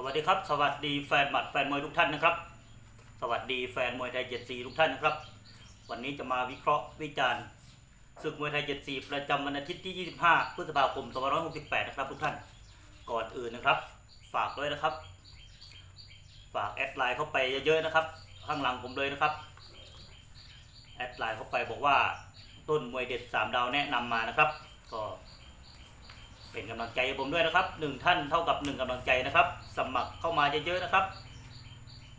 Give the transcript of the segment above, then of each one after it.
สวัสดีครับ สวัสดีแฟนหมัดแฟนมวยทุกท่านนะครับ สวัสดีแฟนมวยไทยเจ็ดสีทุกท่านนะครับ วันนี้จะมาวิเคราะห์วิจารณ์ศึกมวยไทยเจ็ดสีประจำวันอาทิตย์ที่ 25 พฤษภาคม 2568 นะครับทุกท่าน ก่อนอื่นนะครับ ฝากด้วยนะครับ ฝากแอดไลน์เข้าไปเยอะๆนะครับ ข้างหลังผมเลยนะครับ แอดไลน์เข้าไปบอกว่าต้นมวยเด็ด 3 ดาวแนะนำมานะครับ ก็ เป็นกำลังใจให้ผมด้วยนะครับหนึ่งท่านเท่ากับหนึ่งกำลังใจนะครับ สมัครเข้ามาเยอะๆนะครับ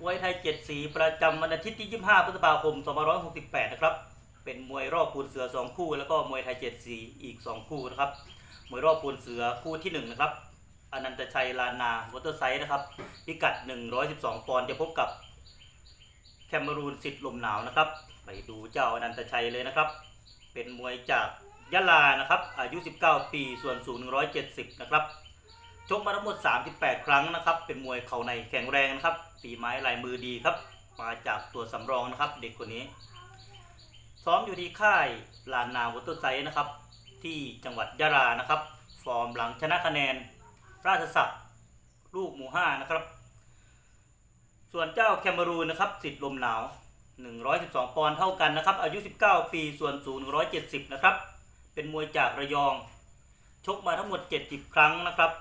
มวยไทยเจ็ดสีประจำวันอาทิตย์ที่ 25พฤษภาคม2568 นะครับ เป็นมวยรอบปูนเสือ 2 คู่ แล้วก็มวยไทยเจ็ดสีอีก 2 คู่นะครับ มวยรอบปูนเสือคู่ที่ 1 นะครับ อนันตชัยลานาวอเตอร์ไซด์นะครับ พิกัด 112 ปอนด์จะพบกับแคมเมรูนสิทธิ์ลมหนาวนะครับ ไปดูเจ้าอนันตชัยเลยนะครับ เป็นมวยจาก ยะลานะครับอายุ 19 ปีส่วนสูง 170 นะครับชกมาทั้งหมด 38 ครั้งนะครับ เป็นมวยเข่าในแข็งแรงนะครับฝีไม้ลายมือดีครับ มาจากตัวสำรองนะครับ เด็กคนนี้ ซ้อมอยู่ที่ค่ายลานนาวอเตอร์ไซด์นะครับ ที่จังหวัดยะลานะครับ ฟอร์มหลังชนะคะแนน ราชศักดิ์ลูกหมู่ห้านะครับ ส่วนเจ้าแคมเมรูนนะครับสิทธิ์ลมหนาว 112 ปอนด์เท่ากันนะครับ อายุ 19 ปีส่วนสูง170 นะครับ เป็นมวยจากระยอง ชกมาทั้งหมด 70 ครั้งนะครับ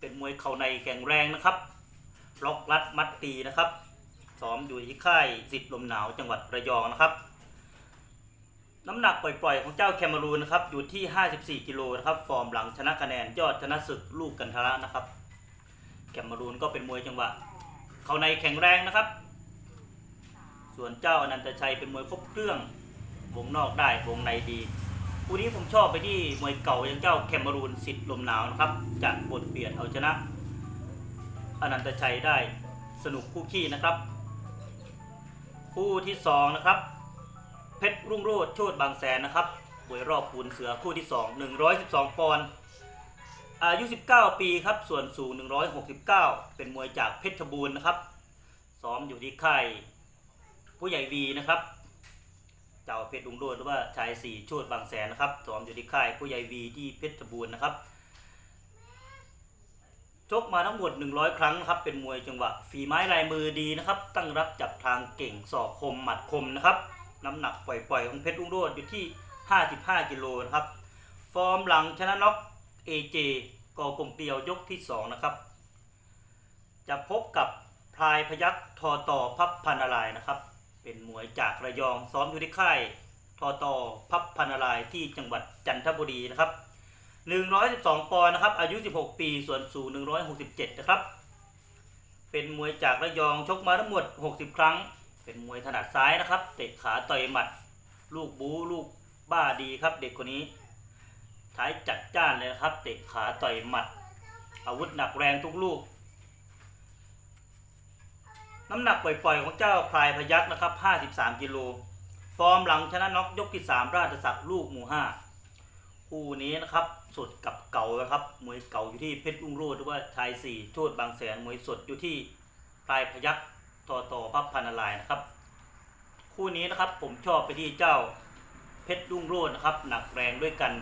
เป็นมวยเข่าในแข็งแรงนะครับล็อกรัดมัดตีนะครับซ้อมอยู่ที่ค่ายสิทธิ์ลมหนาวจังหวัดระยองนะครับ น้ำหนักปล่อย ๆ ของเจ้าแคมเมรูนนะครับอยู่ที่ 54 กิโลนะครับ ฟอร์มหลังชนะคะแนนยอดชนะศึกลูกกันทะละนะครับ แคมเมรูนก็เป็นมวยจังหวะ เข่าในแข็งแรงนะครับ ส่วนเจ้าอนันตชัยเป็นมวยครบเครื่องวงนอกได้วงในดี คู่นี้ผมชอบไปที่มวยเก่าอย่างเจ้าแคมเมรูนสิทธิ์ลมหนาวนะครับจะบทเปลี่ยนเอาชนะอนันตชัยได้สนุกคู่ขี้นะครับ คู่ที่สองนะครับเพชรรุ่งโรจน์โชดบางแสนนะครับมวยรอบปูนเสือคู่ที่สอง112ปอนด์อายุ 19 ปีครับส่วนสูง 169 เป็นมวยจากเพชรบูรณ์นะครับซ้อมอยู่ที่ค่ายผู้ใหญ่วีนะครับ เจ้าเพชรลุงโรดหรือว่าชายสี่โชดบางแสนนะครับซ้อมอยู่ที่ค่ายผู้ใหญ่วีที่เพชรบูรณ์นะครับชกมาทั้งหมด 100 ครั้งนะครับ เป็นมวยจังหวะ ฝีไม้ลายมือดีนะครับ ตั้งรับจับทางเก่งศอกคมหมัดคมนะครับ น้ำหนักปล่อยๆ ของเพชรลุงโรดอยู่ที่ 55 กิโลนะครับ ฟอร์มหลังชนะน็อก AJ กอกลมเกลียวยกที่ 2 นะครับ จะพบกับพลายพยัคฆ์ทอต่อพับพันนารายนะครับ เป็นมวยจากระยองซ้อมอยู่ที่ค่ายทอตอพับพันารายที่จังหวัดจันทบุรีนะครับ 112 ปอนด์นะครับ อายุ 16 ปีส่วนสูง 167 นะครับ เป็นมวยจากระยองชกมาทั้งหมด 60 ครั้ง เป็นมวยถนัดซ้ายนะครับ เตะขาต่อยหมัด ลูกบูลูกบ้าดีครับ เด็กคนนี้ ท้ายจัดจ้านเลยครับ เตะขาต่อยหมัด อาวุธหนักแรงทุกลูก น้ำหนักปล่อย ๆ ของเจ้าพลายพยักนะครับ 53 กิโล ฟอร์มหลังชนะน็อกยกที่ 3 ราชศักดิ์ลูกหมู่ 5 คู่นี้นะครับสดกับเก่านะครับ มวยเก่าอยู่ที่เพชรอุ้งโรดหรือว่าชายสี่โชดบางแสน มวยสดอยู่ที่พลายพยักต่อต่อพับพันนารายนะครับ คู่นี้นะครับผมชอบไปที่เจ้าเพชรรุ่งโรจน์นะครับ หนักแรงด้วยกัน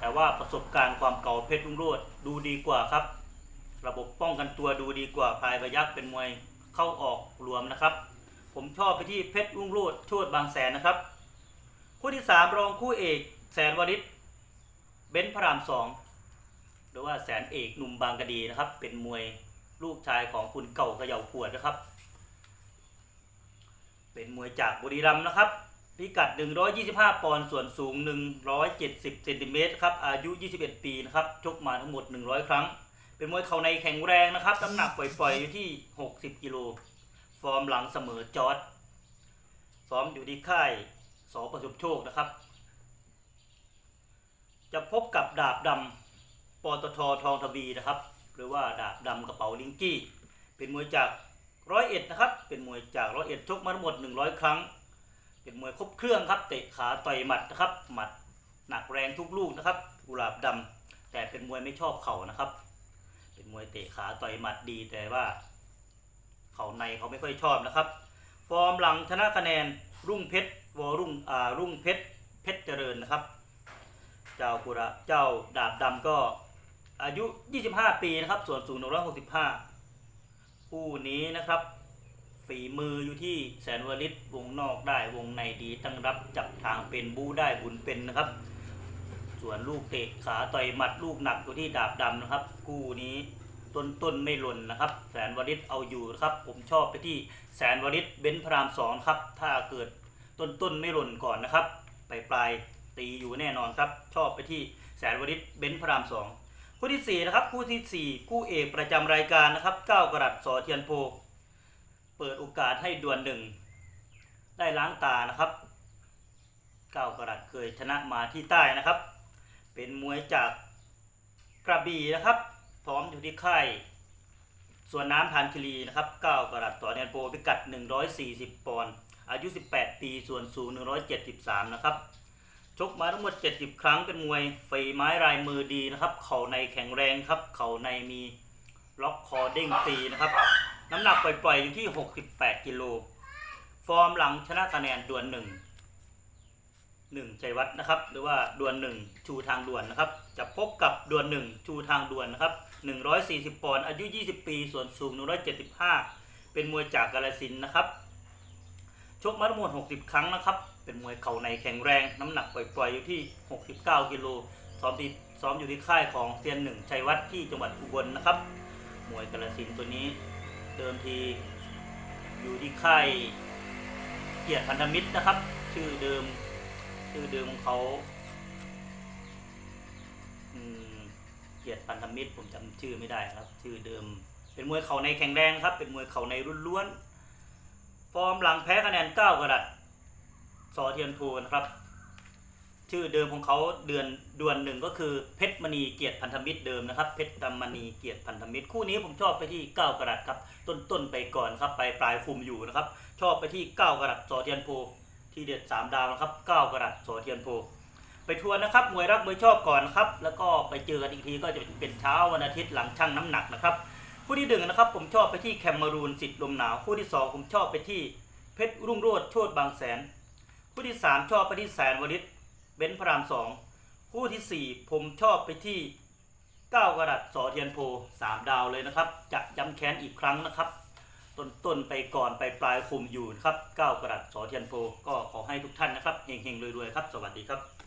แต่ว่าประสบการณ์ความเก่าเพชรรุ่งโรจน์ดูดีกว่าครับ ระบบป้องกันตัวดูดีกว่าพลายพยักเป็นมวย เข้าออกรวมนะครับ ผมชอบไปที่เพชรรุ่งโรจน์โชดบางแสนนะครับ คู่ที่สามรองคู่เอกแสนวริศเบนซ์พระรามสองหรือว่าแสนเอกหนุ่มบางกะดีนะครับ เป็นมวยลูกชายของคุณเก่าเขย่าขวดนะครับ เป็นมวยจากบุรีรัมย์นะครับ พิกัด 125 ปอนด์ส่วนสูง 170เซนติเมตรครับ อายุ 21 ปีนะครับ ชกมาทั้งหมด 100 ครั้ง เป็นมวยเข่าในแข็งแรงนะครับน้ำหนักปล่อยๆอยู่ที่ 60 กิโล ฟอร์มหลังเสมอจอร์ดซ้อมอยู่ที่ค่ายสอประสบโชคนะครับ จะพบกับดาบดำปตททองทวีนะครับ หรือว่าดาบดำกระเป๋าลิงกี้ เป็นมวยจากร้อยเอ็ดนะครับ เป็นมวยจากร้อยเอ็ดชกมาทั้งหมด 100 ครั้ง เป็นมวยครบเครื่องครับเตะขาต่อยหมัดนะครับ หมัดหนักแรงทุกลูกนะครับกุหลาบดำแต่เป็นมวยไม่ชอบเข่านะครับ เป็นมวยเตะขาต่อยหมัดดีแต่ว่า เขาในเขาไม่ค่อยชอบนะครับ ฟอร์มหลังชนะคะแนนรุ่งเพชรวอรุ่งอ่ารุ่งเพชรเพชรเจริญนะครับ เจ้ากุระเจ้าดาบดำก็อายุ 25 ปีนะครับ ส่วนสูง 165 คู่นี้นะครับ ฝีมืออยู่ที่แสนวลิตวงนอกได้วงในดีตั้งรับจับทางเป็นบูได้บุญเป็นนะครับ ส่วนลูกเตะขาต่อยหมัดลูกหนักอยู่ที่ดาบดำนะครับ คู่นี้ต้นต้นไม่หล่นนะครับ แสนวลิตเอาอยู่นะครับ ผมชอบไปที่แสนวลิตเบนพรามสองครับ ถ้าเกิดต้นต้นไม่หล่นก่อนนะครับปลายปลายตีอยู่แน่นอนครับ ชอบไปที่แสนวลิตเบนพรามสองคู่ที่สี่นะครับ คู่ที่สี่คู่เอกประจำรายการนะครับเก้ากรัตสอเทียนโพ เปิดโอกาสให้ดวลหนึ่งได้ล้างตานะครับเก้ากรัตเคยชนะมาที่ใต้นะครับ เป็นมวยจากกระบี่นะครับ พร้อมอยู่ที่ค่ายส่วนน้ำทานคิรีนะครับ9กรัตต่อเนียนโปพิกัด 140 ปอนด์อายุ 18 ปีส่วนสูง 173 นะครับ ชกมาทั้งหมด 70 ครั้งเป็นมวยฝีไม้ลายมือดีนะครับ เข่าในแข็งแรงครับ เข่าในมีล็อกคอเด้งตีนะครับ น้ำหนักปล่อยๆอยู่ที่ 68 กิโล ฟอร์มหลังชนะคะแนนดวลหนึ่ง หนึ่งชัยวัฒน์นะครับ หรือว่าดวลหนึ่งชูทางด่วนนะครับ จะพบกับดวลหนึ่งชูทางด่วนนะครับ 140 ปอนด์อายุ 20 ปี ส่วนสูง 175 เป็นมวยจากกาลสินนะครับ ชกมาทั้งหมด 60 ครั้งนะครับ เป็นมวยเข่าในแข็งแรง น้ำหนักปล่อยๆอยู่ที่ 69 กิโลซ้อมที่ซ้อมอยู่ที่ค่ายของเซียนหนึ่งชัยวัฒน์ที่จังหวัดอุบลนะครับ มวยกาลสินตัวนี้เดิมทีอยู่ที่ค่ายเกียรติพันธมิตรนะครับ ชื่อเดิม ชื่อเดิมของเขาเกียรติพันธมิตรผมจำชื่อไม่ได้ครับ ชื่อเดิม เป็นมวยเข่าในแข็งแรงครับ เป็นมวยเข่าในรุ่นล้วน ฟอร์มหลังแพ้คะแนน9กระดัดสอเทียนทูนะครับ ชื่อเดิมของเขาเดือนดวนหนึ่งก็คือเพชรมณีเกียรติพันธมิตรเดิมนะครับ เพชรดำมณีเกียรติพันธมิตรคู่นี้ผมชอบไปที่9กระดัดครับ ต้นต้นไปก่อนครับ ไปปลายฟุมอยู่นะครับ ชอบไปที่9กระดัดสอเทียนโพ ที่เด็ด 3 ดาวนะครับ9กระดัดสเทียนโพไปทัวนนะครับมวยรักมวยชอบก่อนครับ แล้วก็ไปเจอกันอีกทีก็จะเป็นเช้าวันอาทิตย์หลังชั่งน้ำหนักนะครับ คู่ที่หนึ่งนะครับ ผมชอบไปที่แคมเมรูนสิทธิ์ลมหนาว คู่ที่สองผมชอบไปที่เพชรรุ่งโรจน์โชตบางแสน คู่ที่สามชอบไปที่แสนวริศเบนพระรามสองคู่ที่สี่ผมชอบไปที่เก้ากระดัดสอเทียนโพสามดาวเลยนะครับ จะย้ำแค้นอีกครั้งนะครับ ต้นต้นไปก่อนไปปลายคุมอยู่นะครับเก้ากระดับสอเทียนโพก็ขอให้ทุกท่านนะครับเฮงๆรวยๆครับ สวัสดีครับ